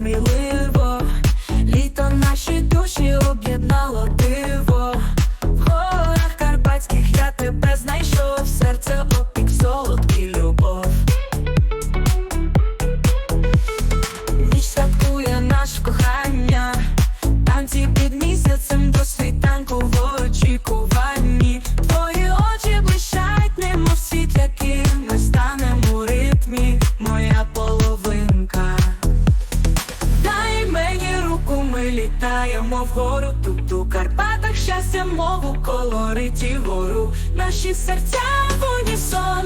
me live Пірнаємо вгору, тут у Карпатах щастя мову колоритів гору, наші серця в унісон.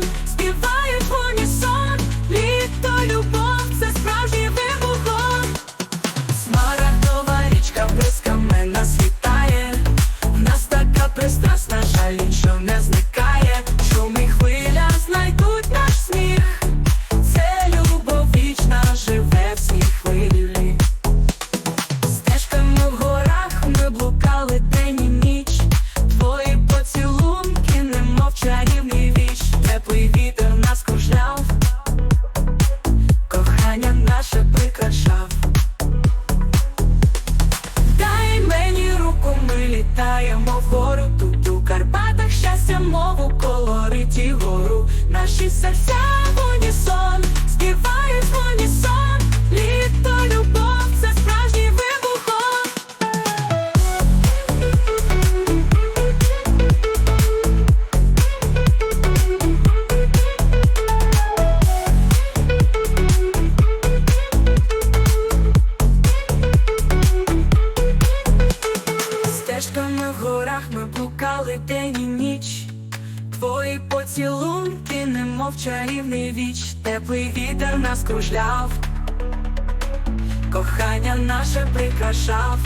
наше прикрашав. Дай мені руку, ми літаємо вгору тут у Карпатах щастя, мову колорить і гору, наші серця. снах ми блукали день і ніч, твої поцілунки, немов чарівний віч, теплий вітер нас кружляв, кохання наше прикрашав.